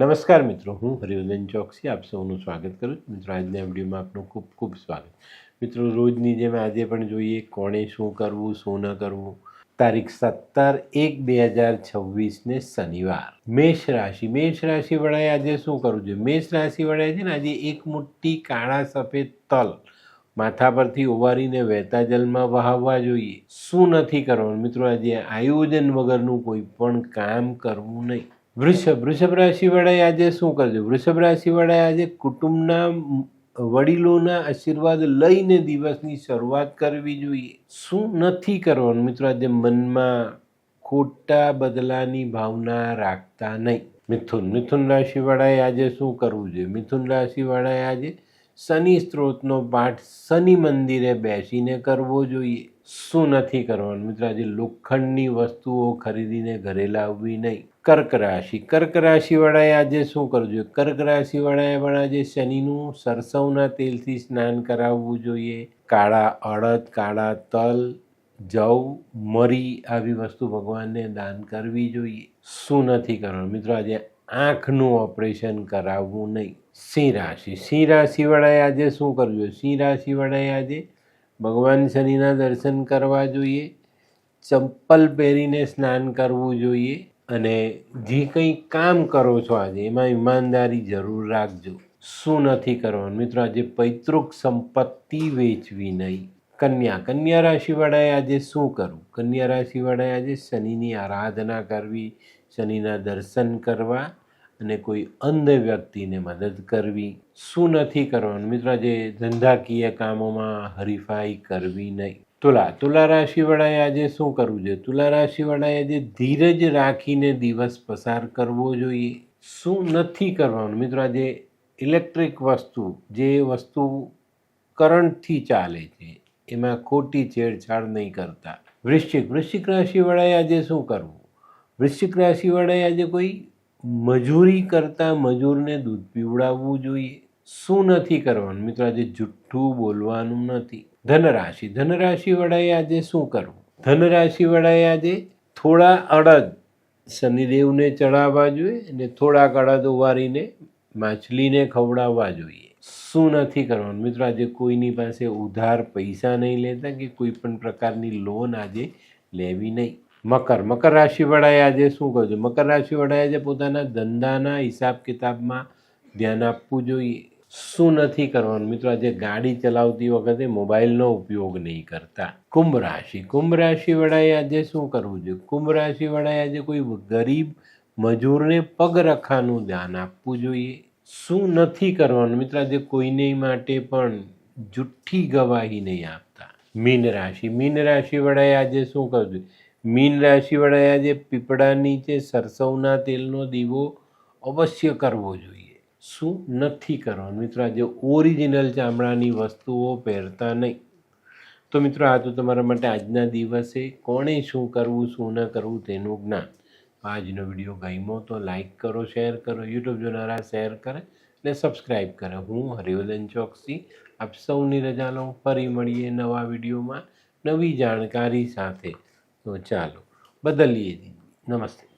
નમસ્કાર મિત્રો, હું હરિવર્ધન ચોકસી, આપ સૌનું સ્વાગત કરું છું. મિત્રો, આજના વિડીયોમાં આપનું ખૂબ ખૂબ સ્વાગત. મિત્રો, રોજની જેમ આજે પણ જોઈએ કોણે શું કરવું, શું ન કરવું. તારીખ સત્તર એક બે હજાર છવ્વીસને શનિવાર. મેષ રાશિ. મેષ રાશિ વડાએ આજે શું કરવું જોઈએ? મેષ રાશિ વડાએ છે ને આજે એક મુઠ્ઠી કાળા સફેદ તલ માથા પરથી ઓવારીને વહેતા જલમાં વહાવવા જોઈએ. શું નથી કરવાનું? મિત્રો, આજે આયોજન વગરનું કોઈ પણ કામ કરવું નહીં. વૃષભ વૃષભ રાશિ વાળાએ આજે શું કરજો વૃષભ રાશિ વાળાએ આજે કુટુંબના વડીલોના આશીર્વાદ લઈને દિવસની શરૂઆત કરવી જોઈએ. શું નથી કરવાનું? મિત્રો, આજે મનમાં ખોટા બદલાની ભાવના રાખતા નહીં. મિથુન મિથુન રાશિવાળાએ આજે શું કરવું જોઈએ? મિથુન રાશિવાળાએ આજે શનિ સ્ત્રોતનો પાઠ શનિ મંદિરે બેસીને કરવો જોઈએ. શું નથી કરવાનું મિત્રો? આજે લોખંડની વસ્તુઓ ખરીદીને ઘરે લાવવી નહીં. કર્ક રાશિ. કર્ક રાશિવાળાએ આજે શું કરવું જોઈએ? કર્ક રાશિવાળાએ પણ આજે શનિનું સરસવના તેલથી સ્નાન કરાવવું જોઈએ. કાળા અડદ, કાળા તલ, જવ, મરી આવી વસ્તુ ભગવાનને દાન કરવી જોઈએ. શું નથી કરવાનું? મિત્રો, આજે આંખનું ઓપરેશન કરાવવું નહીં. સિંહ રાશિ. સિંહ રાશિવાળાએ આજે શું કરવું સિંહ રાશિવાળાએ આજે ભગવાન શનિના દર્શન કરવા જોઈએ. ચંપલ પહેરીને સ્નાન કરવું જોઈએ અને જે કંઈ કામ કરો છો આજે, એમાં ઈમાનદારી જરૂર રાખજો. શું નથી કરવાનું? મિત્રો, આજે પૈતૃક સંપત્તિ વેચવી નહીં. કન્યા. કન્યા રાશિવાળાએ આજે શું કરવું? કન્યા રાશિવાળાએ આજે શનિની આરાધના કરવી, શનિના દર્શન કરવા અને કોઈ અંધ વ્યક્તિને મદદ કરવી. શું નથી કરવાનું? મિત્રો જે ધંધાકીય કામોમાં હરીફાઈ કરવી નહીં. તુલા તુલા રાશિવાળાએ આજે શું કરવું જોઈએ? તુલા રાશિવાળાએ આજે ધીરજ રાખીને દિવસ પસાર કરવો જોઈએ. શું નથી કરવાનું? મિત્રો, આજે ઇલેક્ટ્રિક વસ્તુ, જે વસ્તુ કરંટથી ચાલે છે, એમાં ખોટી છેડછાડ નહીં કરતા. વૃશ્ચિક વૃશ્ચિક રાશિવાળાએ આજે શું કરવું? વૃશ્ચિક રાશિવાળાએ આજે કોઈ મજૂરી કરતાં મજૂરને દૂધ પીવડાવવું જોઈએ. શું નથી કરવાનું? મિત્રો, આજે જુઠ્ઠું બોલવાનું નથી. ધનરાશિ. ધનરાશિ વડાએ આજે શું કરવું? ધનરાશિ વડાએ આજે થોડા અડદ શનિદેવને ચડાવવા જોઈએ અને થોડાક અડદ ઉવારીને માછલીને ખવડાવવા જોઈએ. શું નથી કરવાનું? મિત્રો, આજે કોઈની પાસે ઉધાર પૈસા નહીં લેતા કે કોઈ પણ પ્રકારની લોન આજે લેવી નહીં. મકર. મકર રાશિવાળાએ આજે શું કરજો મકર રાશિવાળાએ આજે પોતાના ધંધાના હિસાબ કિતાબમાં ધ્યાન આપવું જોઈએ. શું નથી કરવાનું? મિત્રો, આજે ગાડી ચલાવતી વખતે મોબાઈલનો ઉપયોગ નહીં કરતા. કુંભ રાશિ. કુંભ રાશિવાળાએ આજે શું કરવું જોઈએ? કુંભ રાશિવાળાએ આજે કોઈ ગરીબ મજૂરને પગ રખાનું ધ્યાન આપવું જોઈએ. શું નથી કરવાનું? મિત્ર, આજે કોઈને માટે પણ જુઠ્ઠી ગવાહી નહીં આપતા. મીન રાશિ. મીન રાશિવાળાએ આજે શું કરવું જોઈએ મીન રાશિવાળા આજે પીપળા નીચે સરસવના તેલનો દીવો અવશ્ય કરવો જોઈએ. શું? નથી કરવાનું. મિત્રો, આજે ઓરિજિનલ ચામડાની વસ્તુઓ પહેરતા નહીં. તો મિત્રો, આ તો તમારા માટે આજના દિવસે કોણે શું કરવું, શું ન કરવું તેનું જ્ઞાન. આજનો વીડિયો ગમ્યો તો લાઈક કરો, શેર કરો, યુટ્યુબ જોનારા શેર કરે અને સબસ્ક્રાઈબ કરે. હું હરિવદન ચોકસી. આપ સૌની રજા લઉં. ફરી મળીએ નવા વિડીયોમાં નવી જાણકારી સાથે. તો ચાલો બદલીએ નમસ્તે.